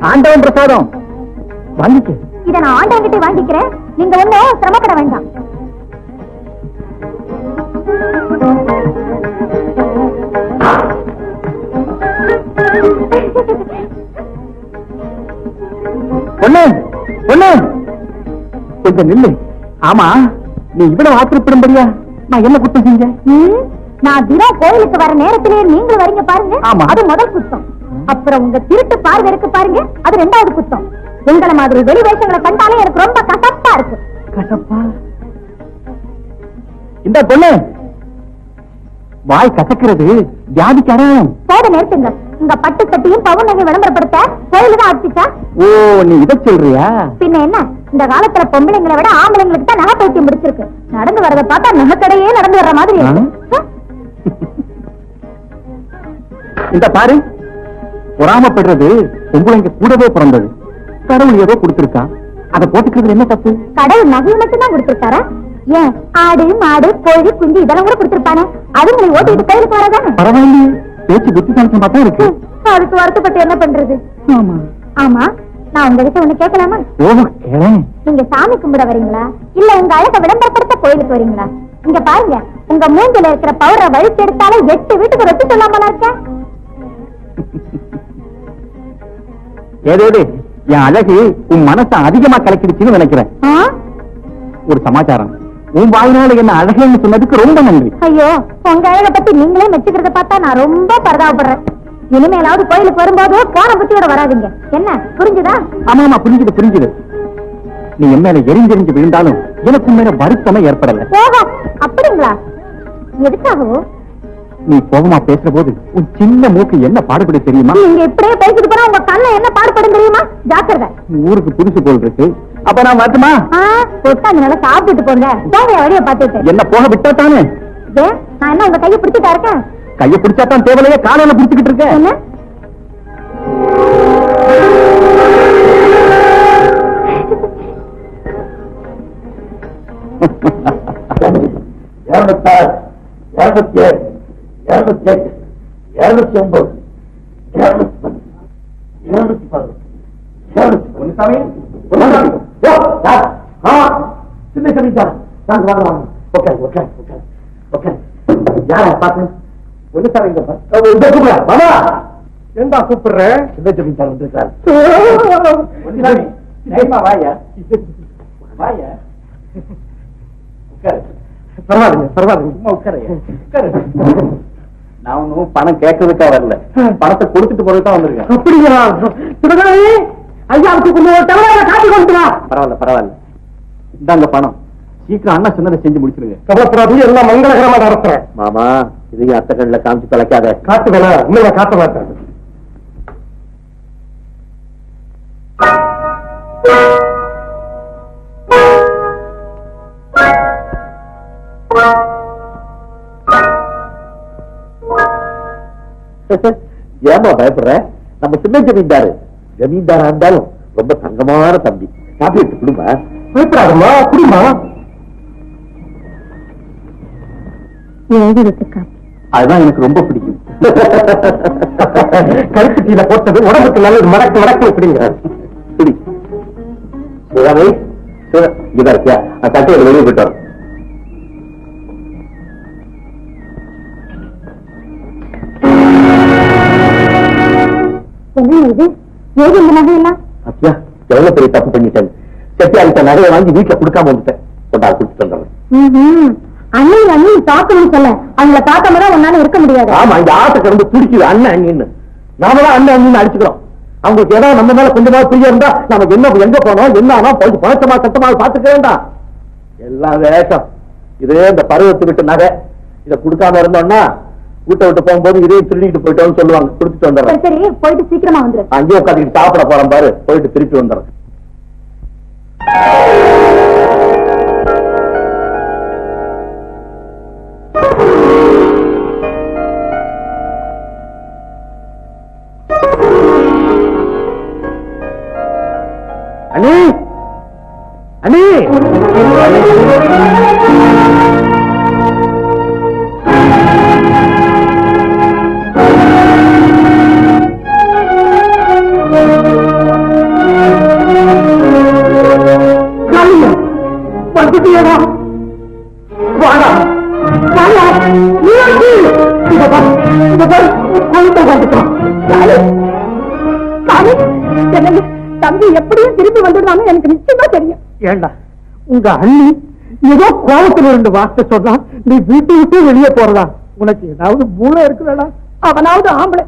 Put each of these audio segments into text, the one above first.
ஆண்டவன் பிரசாதம். வாங்கிக்க. இத நான் ஆண்டாங்கிட்ட வாங்கிக்கிறேன். நீங்க ஒண்ணும் சிரமப்பட வேண்டாம். பொண்ணு பொண்ணு கொஞ்சம் நில்லு. ஆமா. நீ இவ்வளவு ஆத்திரப்படும்படியா? நான் என்ன குத்தம் செஞ்சேன்? நான் தினம் கோயிலுக்கு வர நேரத்திலேயே நீங்களும் வரீங்க பாருங்க. அது முதல் குத்தம் அப்புறம் உங்க திருட்டு பார்வை இருக்கு பாருங்க. அது ரெண்டாவது குத்தம் உங்கள மாதிரி வெளி வேஷங்களை கண்டாலே எனக்கு ரொம்ப கசப்பா இருக்கு. கசப்பா? இந்த பொண்ணு வாய் கசக்கிறது வியாதிக்கு அடையாளம் போத நிறுத்துங்க உங்க பட்டு கட்டியும் பவுன் நகை விளம்பரப்படுத்த கோயிலு தான் ஆச்சுச்சா ஓ நீ இதை சொல்றியா? பின்ன என்ன? இந்த காலத்துல பொம்பளைங்களை விட ஆம்பளைங்களுக்கு தான் நகை பைத்தியம் முடிச்சிருக்கு. நடந்து வரத பார்த்தா நகைக்கடையே நடந்து வர்ற மாதிரி. இந்த பாரு பொறாமப்படுறது பொம்பளைங்க கூடவே பிறந்தது. கடவுள் ஏதோ கொடுத்திருக்கான் அதை போட்டுக்கிறது என்ன தப்பு? கடவுள் நகையை மட்டும் தான் கொடுத்திருக்காரா? ஏன் ஆடு மாடு கோழி குஞ்சு இதெல்லாம் கூட கொடுத்திருப்பானே? அதுங்களை ஓட்டிட்டு கையிலுக்கு வரதானே பரவாயில்லையே பேச்சு புத்திசாலித்தனமா தான் இருக்கு. அதுக்கு வருத்தப்பட்டு என்ன பண்றது? ஆமா. ஆமா. நான் உங்ககிட்ட ஒண்ணு கேட்கலாமா? நீங்க சாமி கும்பிட வரீங்களா? இல்ல உங்க அழக விளம்பரப்படுத்த கோயிலுக்கு வரீங்களா? இங்க பாருங்க உங்க மூஞ்சில இருக்கிற பவரை வழித்து எடுத்தாலே எட்டு வீட்டுக்கு ரொட்டி சொல்லாமல இருக்கேன் ஏதோடு என் அழகு உன் மனசை அதிகமா கலக்கிடுச்சுன்னு நினைக்கிறேன்? ஒரு சமாச்சாரம். உன் வாயினால என்ன அழகுன்னு சொன்னதுக்கு ரொம்ப நன்றி. ஐயோ உங்க அழக பத்தி நீங்களே மெச்சுக்கிறத பார்த்தா நான் ரொம்ப பரதாபப்படுறேன். இனிமேலாவது கோயிலுக்கு வரும்போது போன புத்தியோட வராதீங்க. என்ன புரிஞ்சுதா? ஆமா ஆமா புரிஞ்சுது புரிஞ்சுது. நீ என் மேல எரிஞ்செறிஞ்சு விழுந்தாலும் எனக்கு மேல வருத்தமே ஏற்படல. போகா அப்படிங்களா? எதுக்காகவோ? நீ கோபமா பேசுற போது உன் சின்ன மூக்கு என்ன பாடுபட தெரியுமா? நீங்க இப்படியே பேசிட்டு போனா உங்க கண்ணை என்ன பாடுபடும் தெரியுமா? ஜாக்கிரதை. ஊருக்கு புதுசு போல் இருக்கு. அப்ப நான் வரட்டுமா? நல்லா சாப்பிட்டுட்டு போங்க. வழிய பார்த்துட்டு. என்ன போக விட்டா தானே நான் என்ன உங்க கையை பிடிச்சிட்டா இருக்கேன் கைய பிடிச்சா தான் தேவலையே காலையில பிடிச்சுக்கிட்டு இருக்கேன். இருநூத்தாறு இருநூத்தி ஏழு இருநூத்தி எட்டு இருநூத்தி ஒன்பது இருநூத்தி பத்து இருநூத்தி பதினொன்று இருநூத்தி பொன்னுசாமி சின்ன சாமி சார் வாங்க வாங்க ஓகே ஓகே ஓகே ஓகே யார பாத்து பொன்னுசாமி இங்க கூப்பிடுறா. மாமா! ஏண்டா கூப்பிடுற? சின்ன சாமி சார் வந்திருக்காரு பொன்னுசாமி தைரியமா வாயா? வாயா? உட்காரு. சும்மா உட்காரு உட்காரு. நான் ஒன்னும் பணம் கேட்கறதுக்கா வரல. பணத்தை கொடுத்துட்டு போறதுக்கு தான் வந்திருக்கேன் அப்படிங்களா ஐயாவுக்கு கொஞ்சம் தவறான காட்டி பரவாயில்ல பரவாயில்ல. இந்தாங்க பணம். சீக்கிரம் அண்ணா சொன்னதை செஞ்சு முடிச்சிருங்க. கவலைப்படாதீங்க எல்லாம் மங்களகரமா நடத்துறேன். மாமா இதையும் அத்தை கண்ணில் காமிச்சு தொலைக்காத. காட்டுவேனா இன்னும் நான் காட்ட மாட்டேன் ஏமா பயப்படுற? நம்ம சின்ன ஜமீன்தாரு. ஜமீன்தாரா இருந்தாலும் ரொம்ப தங்கமான தம்பி. காப்பி எடுத்து கொடுமா? பயப்படாதம்மா குடிமா எழுதி வச்சுக்கா அதுதான் எனக்கு ரொம்ப பிடிக்கும். கருப்பு டீல போட்டது உடம்புக்கு நல்லது மடக்கு மடக்கு எப்படிங்க பிடி சிவகாமி சிவ இதா இருக்கியா நான் தட்டு வெளியே போயிட்டோம் ஏது இந்த நகையெல்லாம்? அத்தியா எவ்வளவு பெரிய தப்பு பண்ணிட்டேன். செட்டியாகிட்ட நகையை வாங்கி வீட்டுல கொடுக்காம வந்துட்டேன். கொண்டா கொடுத்துட்டு வந்துடுறேன். அண்ணன் அண்ணன் பார்க்கணும்னு சொல்ல. அவங்கள பார்க்காம தான் உன்னால இருக்க முடியாது. ஆமா இந்த ஆட்டை வந்து துடிக்குது அண்ணன் அண்ணின்னு நாம தான் அண்ணன் அண்ணின்னு அடிச்சுக்கிறோம். அவங்களுக்கு ஏதாவது நம்ம மேல கொஞ்சமா பிரியம் இருந்தா நமக்கு என்ன எங்க போனோம் என்ன ஆனா போய் பழக்கமா சட்டமா பாத்துக்க வேண்டாம். எல்லாம் வேஷம். இது இந்த பருவத்து விட்டு நகை. இதை கொடுக்காம இருந்தோம்னா வீட்டை விட்டு போகும்போது இதையும் திருடிட்டு போயிட்டோம்னு சொல்லுவாங்க. கொடுத்துட்டு வந்துடுறேன். சரி போயிட்டு சீக்கிரமா வந்துரு. அங்கேயே உட்காந்துட்டு சாப்பிட போறேன் பாரு. போயிட்டு திருப்பி வந்துடுறேன். வந்துடுவாங்க எனக்கு நிச்சயமா தெரியும். ஏண்டா உங்க அண்ணி ஏதோ கோபத்துல இருந்து வார்த்தை சொன்னா நீ வீட்டை விட்டு வெளியே போறதா உனக்கு ஏதாவது மூளை இருக்குதாடா? அவனாவது ஆம்பளை.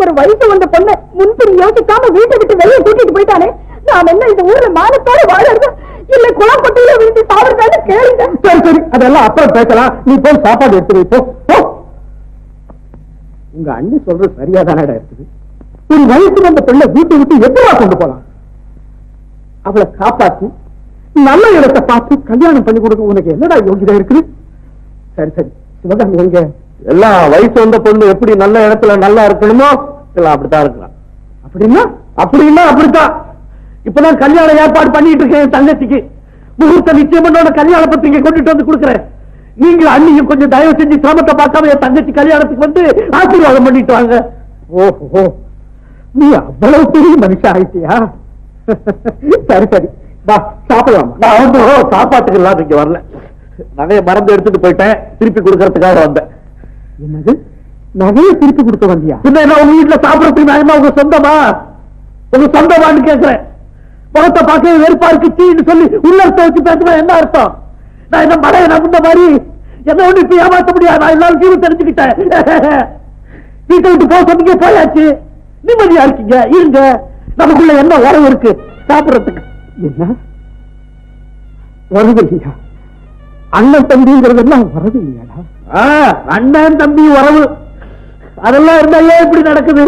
ஒரு வயசு வந்த பொண்ணை முன்பின் யோசிக்காம வீட்டை விட்டு வெளியே கூட்டிட்டு போயிட்டானே. நாம் என்ன இந்த ஊர்ல மானத்தோட வாழறது? இல்ல குளப்பட்டியில விழுந்து சாவறதான்னு கேளுங்க. சரி சரி அதெல்லாம் அப்புறம் பேசலாம். நீ போய் சாப்பாடு எடுத்து வை, போ. போ. உங்க அண்ணி சொல்றது சரியா தானடா இருக்குது. ஒரு வயசு வந்த பெண்ணை வீட்டை விட்டு எப்படா கொண்டு போலாம்? அவளை காப்பாத்தி நல்ல இடத்தை பார்த்து கல்யாணம் பண்ணி கொடுக்க உனக்கு என்னடா யோகிதா இருக்குது? சரி சரி. சிவகாமி எங்க? எல்லாம் வயசு வந்த பொண்ணு எப்படி நல்ல இடத்துல நல்லா இருக்கணுமோ எல்லாம் அப்படித்தான் இருக்கலாம். அப்படின்னா? அப்படின்னா அப்படித்தான். இப்பதான் கல்யாணம் ஏற்பாடு பண்ணிட்டு இருக்கேன் தங்கச்சிக்கு. முகூர்த்த நிச்சயம் பண்ணோட கல்யாண பத்திரிகை கொண்டுட்டு வந்து கொடுக்குறேன். நீங்க அண்ணியும் கொஞ்சம் தயவு செஞ்சு சிரமத்தை பார்க்காம என் தங்கச்சி கல்யாணத்துக்கு வந்து ஆசீர்வாதம் பண்ணிட்டு வாங்க. ஓஹோ. நீ அவ்வளவு பெரிய மனுஷன் ஆயிட்டியா? சரி சரி. வா சாப்பிடலாம். நான் வந்து சாப்பாட்டுக்கு எல்லாம் இங்க வரல. நகைய மறந்து எடுத்துட்டு போயிட்டேன். திருப்பி கொடுக்கறதுக்காக வந்தேன். என்னது? நகையை திருப்பி கொடுக்க வந்தியா? பின்ன என்ன உங்க வீட்டுல சாப்பிடறதுக்கு என்ன உங்க சொந்தமா? உங்க சொந்தமான்னு கேக்குறேன். முகத்தை பார்க்க வெறுப்பா இருக்கு சீன்னு சொல்லி உள்ளர்த்த வச்சு பேசுனா என்ன அர்த்தம்? நான் என்ன மழையை நம்புந்த மாதிரி? என்ன ஒண்ணு இப்ப ஏமாத்த முடியாது. நான் எல்லாரும் ஜீவ தெரிஞ்சுக்கிட்டேன். வீட்டை விட்டு போக சொன்னீங்க போயாச்சு. நிம்மதியா இருக்கீங்க இருங்க. நமக்குள்ள என்ன உறவு இருக்கு சாப்பிடறதுக்கு என்ன வரது இல்லையா அண்ணன் தம்பிங்கிறதெல்லாம் வரது இல்லையாடா ஆ, அண்ணன் தம்பி உறவு அதெல்லாம் இருந்தா ஏன் இப்படி நடக்குது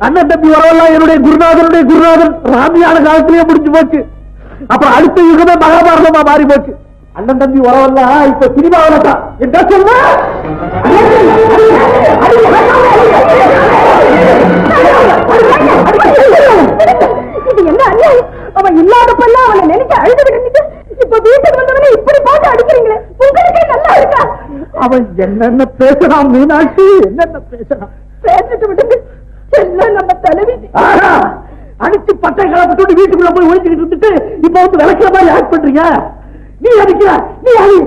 அண்ணன் தம்பி உறவெல்லாம் என்னுடைய குருநாதனுடைய குருநாதன் ராமியான காலத்திலேயே முடிஞ்சு போச்சு அப்புறம் அடுத்த யுகமே மகாபாரதமா மாறி போச்சு அண்ணன் தம்பி உறவெல்லாம் இப்ப சினிமாவில தான் என்ன சொல்ல இது என்ன அநியாயம்? அவன் இல்லாதப்பெல்லாம் அவனை நினைச்சு அழுது விட்டுட்டு இப்ப வீட்டுக்கு வந்தவனை இப்படி போட்டு அடிக்கிறீங்களே? உங்களுக்கே நல்லா இருக்கா? அவன் என்னென்ன பேசுறான் மீனாட்சி? என்னென்ன பேசுறான்? பேசிட்டு விடுங்க. எல்லாம் நம்ம தலைவி. அடிச்சு பட்டை கிளப்பிட்டு வீட்டுக்குள்ள போய் ஒழிச்சுக்கிட்டு இருந்துட்டு இப்ப வந்து விளக்குற மாதிரி ஆக்ட் பண்றீங்க? நீ அடிக்கிற? நீ அடி!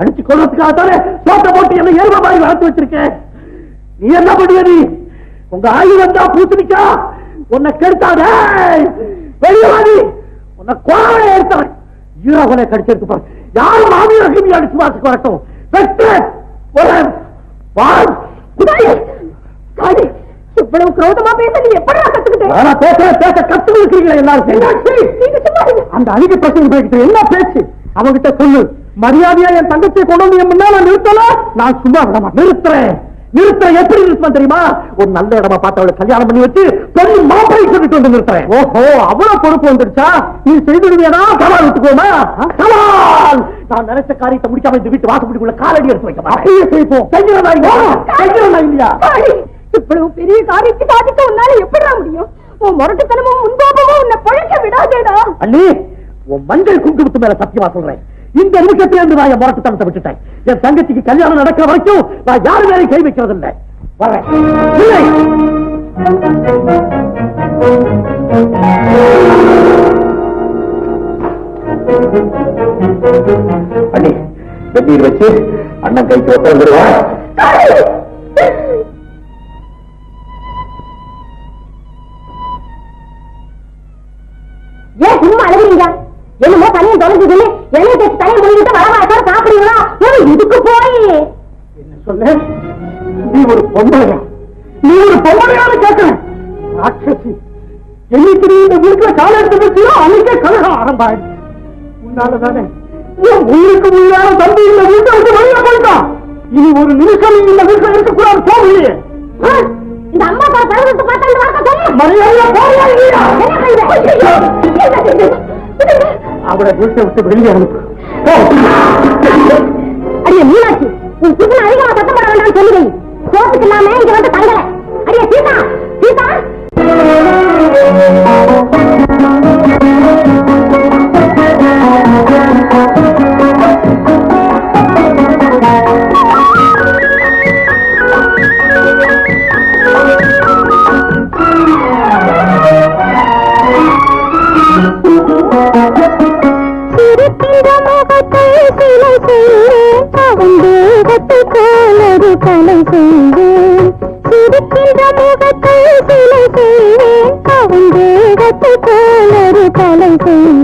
அடிச்சு கொள்றதுக்காக தானே சோட்டை போட்டு என்ன எரும மாதிரி வளர்த்து வச்சிருக்கேன். நீ என்ன பண்ணுவ நீ? உங்க ஆயுதம் தான் பூசணிக்கா? உன்னை கெடுத்தாத. வெளியே வாடி. உன்னை கோவை எடுத்தவன் ஈரோகனை கடிச்சிருக்கு பாரு யாரும் மாமியார் கிமி அடிச்சு வாசிக்கு வரட்டும். காடி இவ்வளவு கிரோதமா பேச நீ எப்படா கத்துக்கிட்ட? ஆனா பேச பேச கத்து இருக்கிறீங்களா எல்லாரும். அந்த அழுகி பிரச்சனை என்ன பேச்சு? அவங்கிட்ட சொல்லு. மரியாதையா என் தங்கச்சியை கொண்டு வந்து முன்னால நிறுத்தல? நான் சும்மா விட மாட்டேன். நிறுத்துறேன். நிறுத்துறேன். எப்படி நிறுத்துவேன் தெரியுமா? ஒரு நல்ல இடமா பார்த்து அவளை கல்யாணம் பண்ணி வச்சு பொண்ணு மாப்பிளை சொல்லிட்டு வந்து நிறுத்துறேன். ஓஹோ அவ்வளவு பொறுப்பு வந்துருச்சா? நீ செய்துடுவியடா சவால் விட்டுக்கோமா? சவால்! நான் நினைச்ச காரியத்தை முடிக்காம இந்த வீட்டு வாசப்படிக்குள்ள காலடி எடுத்து வைக்க அப்படியே செய்ப்போம் செய்கிறதா இல்லையா? செய்கிறதா இல்லையா? இவ்வளவு பெரிய காரியத்தை சாதிக்க உன்னால எப்படிடா முடியும்? உன் முரட்டுத்தனமும் முன்கோபமும் உன்னை பழக்க விடாதேடா. அண்ணி உன் மஞ்சள் குங்குமத்து மேல சத்தியமா சொல்றேன். இந்த நிமிஷத்துல இருந்து நான் என் முரட்டுத்தனத்தை விட்டுட்டேன். என் தங்கச்சிக்கு கல்யாணம் நடக்கிற வரைக்கும் நான் யாரு மேலே கை வைக்கிறது இல்லை. வரேன் அண்ணி வெந்நீர் வச்சு அண்ணன் கைக்கு ஒத்த உட்காந்துருவா ஏன் சும்மா அழுகுறீங்க? என்னமோ பணியை தொலைஞ்சதுன்னு என்ன இதுக்கு போய் என்ன சொல்ல நீ ஒரு பொம்பளையா? நீ ஒரு பொம்பளையான்னு கேட்கிறேன் ராட்சசி என்னைக்கு நீ இந்த வீட்டுல கால எடுத்து வச்சியோ அன்னைக்கே கலகம் ஆரம்பாயிடுச்சு. உன்னாலதானே உயிருக்கு உயிரான தம்பி இந்த வீட்டை விட்டு வெளியே போயிட்டான். இனி ஒரு நிமிஷம் இந்த வீட்டுல இருக்கக்கூடாது போகலையே. இந்த அம்மா தான் பழகத்தை பார்த்தா மரியாதையா போறியா இல்லையா? அவளை வீட்டை விட்டு வெளியே அனுப்பு. அடியே மீனாட்சி உன் புதுல அதிகமா சத்தம் போட வேண்டாம்னு சொல்லி வை சோத்துக்கு இல்லாம இங்க வந்து தங்கல. அடியே சீதா சீதா. சிரிக்கின்ற முகத்தை சிலை செய்வேன் அவன் தேவத்தை போலொரு கலை செய்வேன். சிரிக்கின்ற முகத்தை சிலை செய்வேன். அவன் தேவத்தை போலொரு கலை செய்வேன்.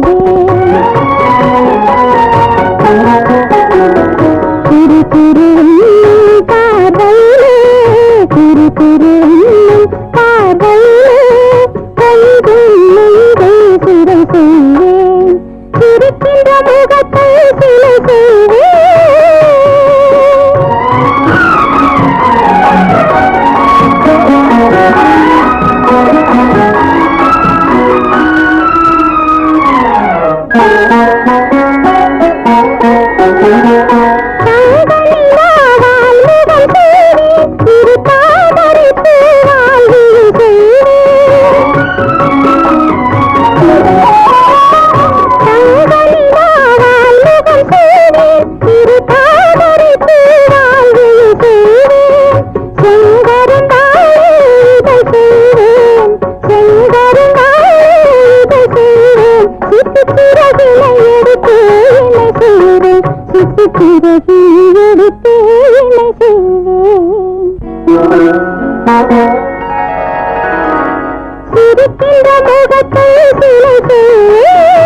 சிரிக்கின்ற முகத்தை சிலை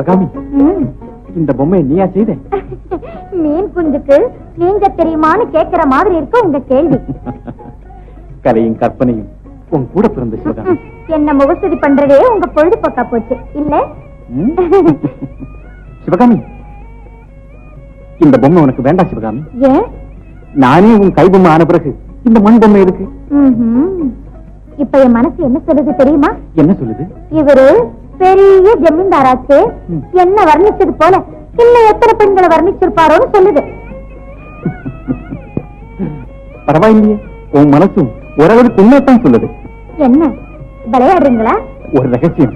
சிவகாமி இந்த பொம்மையை நீயா செய்த? மீன் குஞ்சுக்கு நீங்க தெரியுமான்னு கேக்குற மாதிரி இருக்கு உங்க கேள்வி. கலையும் கற்பனையும் உன் கூட பிறந்த சிவகாமி. என்ன முகஸ்துதி பண்றதே உங்க பொழுதுபோக்கா போச்சு. இல்ல? சிவகாமி இந்த பொம்மை உனக்கு வேண்டாம் சிவகாமி. ஏன்? நானே உன் கைபொம்மை ஆன பிறகு இந்த மண் பொம்மை இருக்கு. இப்ப என் மனசு என்ன சொல்லுது தெரியுமா? என்ன சொல்லுது? இவரு பெரிய ஜமீன்தாராச்சு. என்ன வர்ணிச்சது போல இன்னும் எத்தனை பெண்களை வர்ணிச்சிருப்பாரோன்னு சொல்லுது. பரவாயில்லையே. உன் மனசும் ஓரளவுக்கு உண்மையத்தான் சொல்லுது. என்ன? விளையாடுறீங்களா? ஒரு ரகசியம்.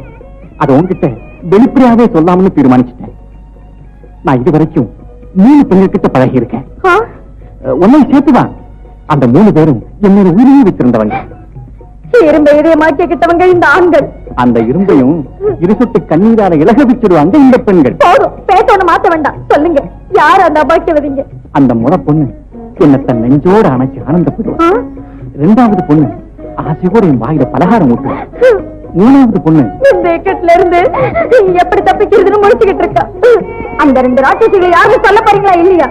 அது உன்கிட்ட வெளிப்படையாவே சொல்லாமன்னு தீர்மானிச்சிட்டேன். நான் இது வரைக்கும் மூணு பெண்கிட்ட பழகி இருக்கேன்? உன்னை சேர்த்துதான் அந்த மூணு பேரும் என்னோட உயிரையே வச்சிருந்தவங்க இரும்ப இதயமாக்கிக்கிட்டவங்க இந்த ஆண்கள். அந்த இரும்பையும் இருசுட்டு கண்ணீரால இலக வச்சிருவாங்க இந்த பெண்கள். போதும் பேசணும் மாத்த வேண்டாம். சொல்லுங்க யார் அந்த அபாக்கியவதிங்க? அந்த முறை பொண்ணு என்ன தன் நெஞ்சோட அணைச்சு ஆனந்தப்படுவா? ரெண்டாவது பொண்ணு ஆசையோட என் வாயில பலகாரம் ஊட்டுவா. மூணாவது பொண்ணு இந்த இக்கட்ல இருந்து எப்படி தப்பிக்கிறதுன்னு முடிச்சுக்கிட்டு இருக்கா? அந்த ரெண்டு ராட்சசிகளை யாரும் சொல்ல போறீங்களா இல்லையா?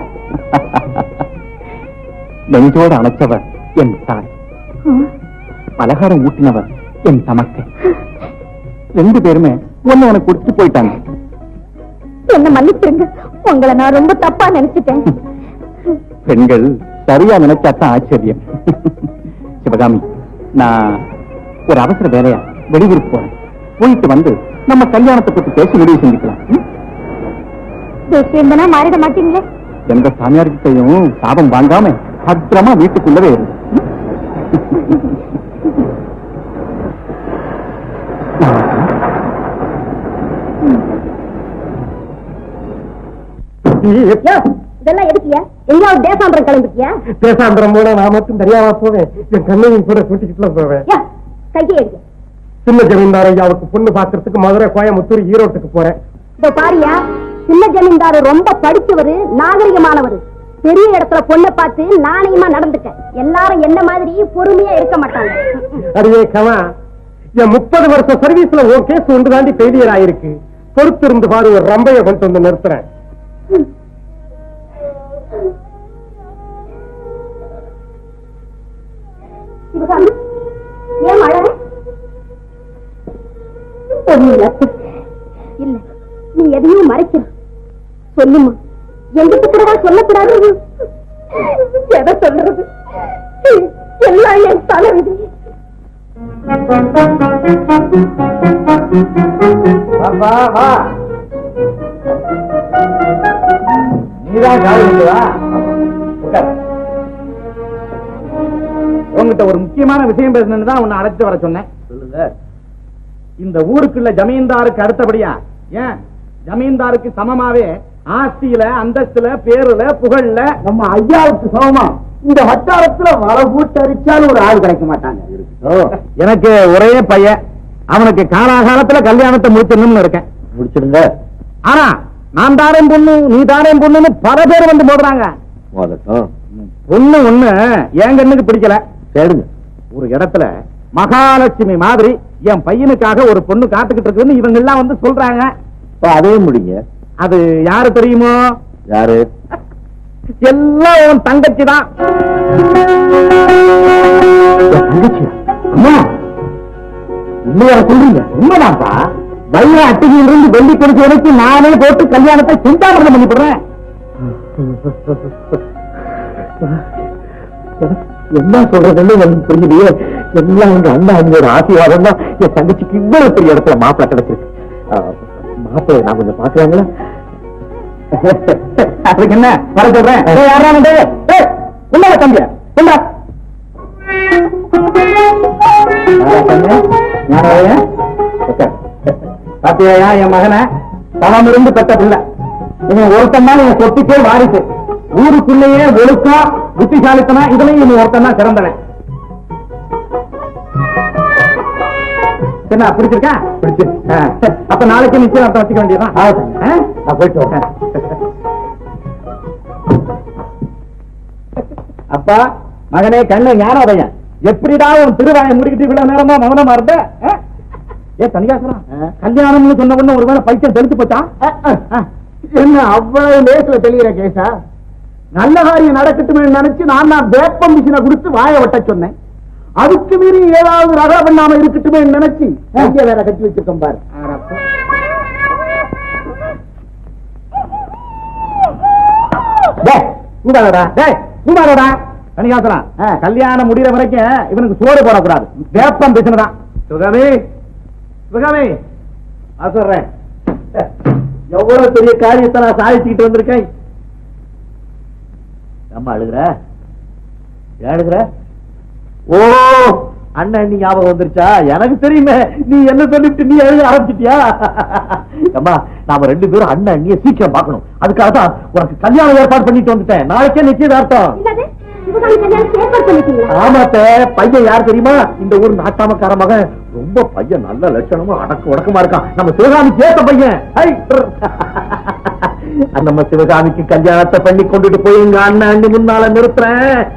நெஞ்சோட அணைச்சவர் என் தாய். பலகாரம் ஊட்டினவர் என் தமக்கை. ரெண்டு பேருமே ஒண்ணு உனக்கு குடிச்சு போயிட்டாங்க. என்ன மன்னிச்சிருங்க. உங்களை நான் ரொம்ப தப்பா நினைச்சிட்டேன். பெண்கள் சரியா நினைச்சாதான் ஆச்சரியம். சிவகாமி நான் ஒரு அவசர வேலையா வெளியூருக்கு போறேன். போயிட்டு வந்து நம்ம கல்யாணத்தை பத்தி பேசி முடிவு செஞ்சுக்கலாம். மாறிட மாட்டீங்களே? எந்த சாமியார்கிட்டையும் சாபம் வாங்காம பத்திரமா வீட்டுக்குள்ளவே இரு. இதெல்லாம் எதுக்கியா எங்கேயாவது தேசாந்திரம் கிளம்பிட்டியா? தேசாந்திரம் போல நான் மட்டும் தனியாவா போவேன். என் கண்ணையும் கூட கூட்டிக்கிட்டுல போவேன். கையை எடுக்க சின்ன ஜமீன்தார் ஐயாவுக்கு பொண்ணு பாக்குறதுக்கு மதுரை கோயம்புத்தூர் ஈரோட்டுக்கு போறேன். பாரியா சின்ன ஜமீன்தாரு ரொம்ப படிச்சவரு நாகரிகமானவரு. பெரிய இடத்துல பொண்ணை பார்த்து நாணயமா நடந்துக்க எல்லாரும் என்ன மாதிரி பொறுமையா இருக்க மாட்டாங்க. அடியே கமா என் முப்பது வருஷம் சர்வீஸ்ல உன் கேஸ் ஒன்று தாண்டி ஃபெயிலியர் ஆயிருக்கு. பொறுத்து இருந்து பாரு ஒரு ரம்பைய கொண்டு வந்து நிறுத்துறேன். சிவகாமி ஏன் மழை? ஒண்ணுமில்ல. இல்ல நீ எதையும் மறைக்கிற. சொல்லுமா. எங்கிட்ட கூடவா சொல்லக்கூடாது? எதை சொல்றது? எல்லாம் என் தலைவிதி. வா வா. உட்கார். உங்ககிட்ட ஒரு முக்கியமான விஷயம் பேசணும்னு தான் உன்னை அழைச்சு வர சொன்னேன். சொல்லுங்க இந்த ஊருக்குள்ள ஜமீன்தாருக்கு அடுத்தபடியா ஏன்? ஜமீன்தாருக்கு சமமாவே ஆஸ்தியில அந்தஸ்துல பேருல புகழ்ல. நம்ம ஐயாவுக்கு சமமா? இந்த வட்டாரத்துல வர கூட்டு அரிச்சாலும் ஒரு ஆள் கிடைக்க மாட்டாங்க. எனக்கு ஒரே பையன். அவனுக்கு காலாகாலத்துல கல்யாணத்தை முடிச்சிடணும்னு இருக்கேன். முடிச்சிடுங்க. ஆனா நான் தாரேன் பொண்ணு நீ தாரேன் பொண்ணுன்னு பல பேர் வந்து போடுறாங்க பொண்ணு ஒண்ணு என் கண்ணுக்கு பிடிக்கல. தேடுங்க. ஒரு இடத்துல மகாலட்சுமி மாதிரி என் பையனுக்காக ஒரு பொண்ணு காத்துக்கிட்டு இருக்குன்னு இவங்க எல்லாம் வந்து சொல்றாங்க. அதே முடிங்க. அது யாரு தெரியுமோ? யாரு? எல்லாம் உன் தங்கச்சி தான். தங்கச்சியா? அம்மா. உண்மையா சொல்றீங்க. உண்மைதான்ப்பா வைர அட்டிகையில் இருந்து வெள்ளி கொடுத்து வரைக்கும் நானே போட்டு கல்யாணத்தை சிந்தாமரம் பண்ணி போடுறேன் என்ன சொல்றதுன்னு எனக்கு புரியலையே எல்லாம் எங்க அண்ணா அண்ணியோட ஆசீர்வாதம் தான். என் தங்கச்சிக்கு இவ்வளவு பெரிய இடத்துல மாப்பிள்ளை கிடைச்சிருக்கு. மாப்பிள்ளை நான் கொஞ்சம் பாக்குறாங்களா அதுக்கு என்ன? வர சொல்றேன். ஏய், யாரா வந்து? ஏய், உள்ளார தம்பியா, உள்ளா. யாரா பாத்தியா என் மகனை? தவம் இருந்து பெற்ற பிள்ளை. இவன் ஒருத்தன் தான் என் சொத்துக்கே வாரிசு. ஊருக்குள்ளேயே ஒழுக்கம் புத்திசாலித்தனம் இதுலயும் இவன் ஒருத்தன் தான் சிறந்தவன். என்ன பிடிச்சிருக்கா? பிடிச்சு அப்ப நாளைக்கு நிச்சயம் வச்சுக்க வேண்டியதான். நான் போயிட்டு வரேன். அப்பா மகனே கண்ணு ஞானோதயம். எப்படிடா உன் திருவாயை முடிக்கிட்டு இவ்வளவு நேரமா மௌனமா இருந்த? ஏ ஆ. கல்யாணம்னு சொன்ன உடனே ஒருவேளை பைத்தியம் தெளிச்சு போச்சா? என்ன அவ்வளவு லேசுல தெளிகிற கேசா? நல்ல காரியம் நடக்கட்டுமே நினைச்சு நான் நான் வேப்பம் மிஷினை கொடுத்து வாயை ஒட்ட சொன்னேன். அதுக்கு மீறி ஏதாவது ரகா பண்ணாம இருக்கட்டுமே நினைச்சு கைய வேற கட்டி வச்சிருக்கோம் பாரு. கல்யாணம் முடியற வரைக்கும் இவனுக்கு சோறு போடக்கூடாது. வேப்பம் பேசினதான். சுகமே. சுகமே நான் சொல்றேன். எவ்வளவு பெரிய காரியத்தை நான் சாதிச்சுக்கிட்டு வந்திருக்கேன்? அம்மா அழுகுற? அழுகுற? ஓ அண்ணன் அண்ணி ஞாபகம் வந்துருச்சா? எனக்கு தெரியுமே. நீ என்ன சொல்லிட்டு நீ எழுத ஆரம்பிச்சிட்டியா? அம்மா நாம ரெண்டு பேரும் அண்ணன் அண்ணிய சீக்கிரம் பார்க்கணும். அதுக்காக தான் உனக்கு கல்யாணம் ஏற்பாடு பண்ணிட்டு வந்துட்டேன். நாளைக்கே நிச்சயதார்த்தம். ஆமாத்த பையன் யார் தெரியுமா? இந்த ஊர் நாட்டாமக்கார மகன். ரொம்ப பையன் நல்ல லட்சணமா அடக்க உடக்கமா இருக்கான். நம்ம சிவகாமி கேட்ட பையன். நம்ம சிவகாமிக்கு கல்யாணத்தை பண்ணி கொண்டுட்டு போய் எங்க அண்ணன் அண்ணி முன்னால நிறுத்துறேன்.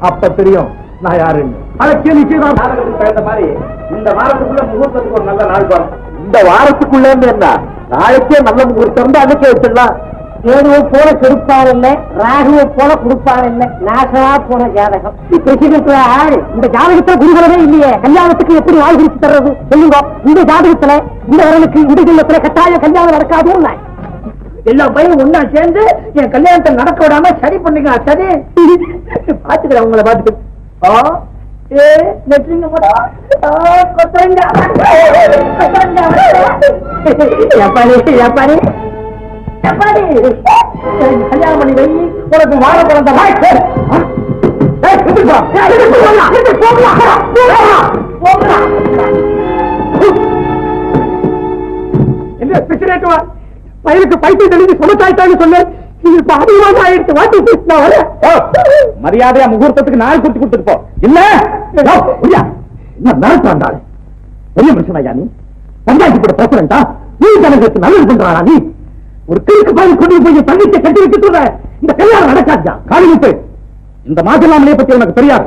அப்ப தெரியும் நான் யாருன்னு. அழைக்க நிச்சயம் மாதிரி இந்த வாரத்துக்குள்ள முகூர்த்தத்துக்கு ஒரு நல்ல நாள் வரும். இந்த வாரத்துக்குள்ள என்ன? நாளைக்கே நல்ல முகூர்த்தம் அன்னைக்கே வச்சிடலாம். கேதுவை போல கெடுப்பான் இல்ல ராகுவை போல கொடுப்பார் இல்ல நாசமா போன ஜாதகம் பிரசிடத்துல இந்த ஜாதகத்துல குருகுலமே இல்லையே கல்யாணத்துக்கு எப்படி வாழ் குறிச்சு தர்றது சொல்லுங்க இந்த ஜாதகத்துல இந்த வரலுக்கு இந்த இல்லத்துல கட்டாய கல்யாணம் நடக்காதுன்னு எல்லா பையனும் ஒன்னா சேர்ந்து என் கல்யாணத்தை நடக்க விடாம சரி பண்ணுங்க சரி பாத்துக்கிறேன் உங்களை பாத்துட்டு ஆ ஏ நெட்ரிங்க போடா கல்யாணம் பண்ணி வை. உனக்கு வாழ பிறந்த வாய் என்ன பிசினேட்டுவா பையனுக்கு பைத்தியம் தெளிஞ்சு சுமத்தாயிட்டான்னு சொன்னேன் மரியாதையா முகூர்த்தத்துக்கு நாள் குட்டி கொடுத்துட்டு இல்ல? பெரிய மனுஷனா நீ? பஞ்சாயத்து கூட பிரசிடண்டா நீ ஜனங்களுக்கு நல்லது பண்றானா நீ? ஒரு கிழக்கு பாய் கொண்டு போய் தங்கத்தை கட்டி வச்சுட்டு இந்த கல்யாணம் நடக்காதா காளிமுத்து இந்த மாசிலாமலையை பத்தி உனக்கு தெரியாது.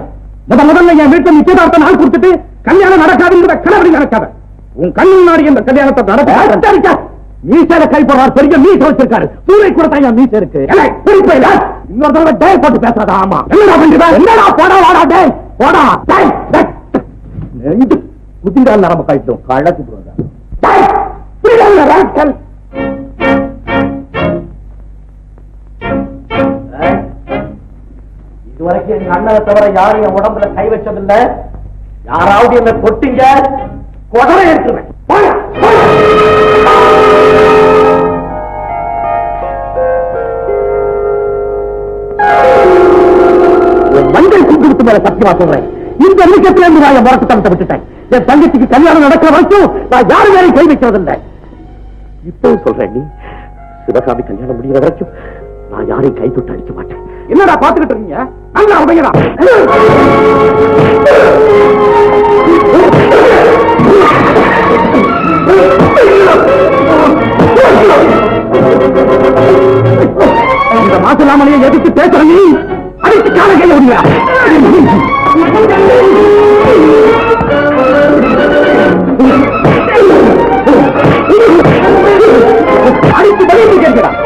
முத முதல்ல என் வீட்டுல நிச்சயதார்த்த நாள் கொடுத்துட்டு கல்யாணம் நடக்காதுங்கிற கனவடி நடக்காத உன் கண்ணு முன்னாடி இந்த கல்யாணத்தை நடக்க மீசையில கை போடுறார் பெரிய மீச வச்சிருக்காரு. சூளை கூட தான் மீச இருக்கு. ஏலே, பிடிப்பையில இன்னொரு தடவை டே போட்டு பேசுறதா ஆமா. என்னடா பண்றா என்னடா போடா வாடா டே போடா. நெஞ்சு குதிரால் நரம்பு காய்ட்டும் கழக்கு போடுறா வரைக்கும் எங்க அண்ணனை தவிர யாரும் என் உடம்புல கை வச்சதில்லை. யாராவது என்ன கொட்டிங்க. கொடரை எடுத்துருவேன். மஞ்சள் குங்குமத்து மேல சத்தியமா சொல்றேன். இந்த நிமிஷத்துல இருந்து நான் என் முரட்டுத்தனத்தை விட்டுட்டேன். என் தங்கச்சிக்கு கல்யாணம் நடக்கிற வரைக்கும் நான் யாரு வேலையும் கை வைக்கிறதில்லை. இப்பவும் சொல்றேன் நீ சிவகாமி கல்யாணம் முடிகிற வரைக்கும் நான் யாரையும் கை தொட்டு அடிக்க மாட்டேன். என்னடா பாத்துக்கிட்டு இருக்கீங்க? நல்லா உடையலாம் இந்த மாசிலாமலையை எதிர்த்து பேசுற? நீ அடித்து கால கையில் உடையா அடித்து பதிவு கேட்கிறான்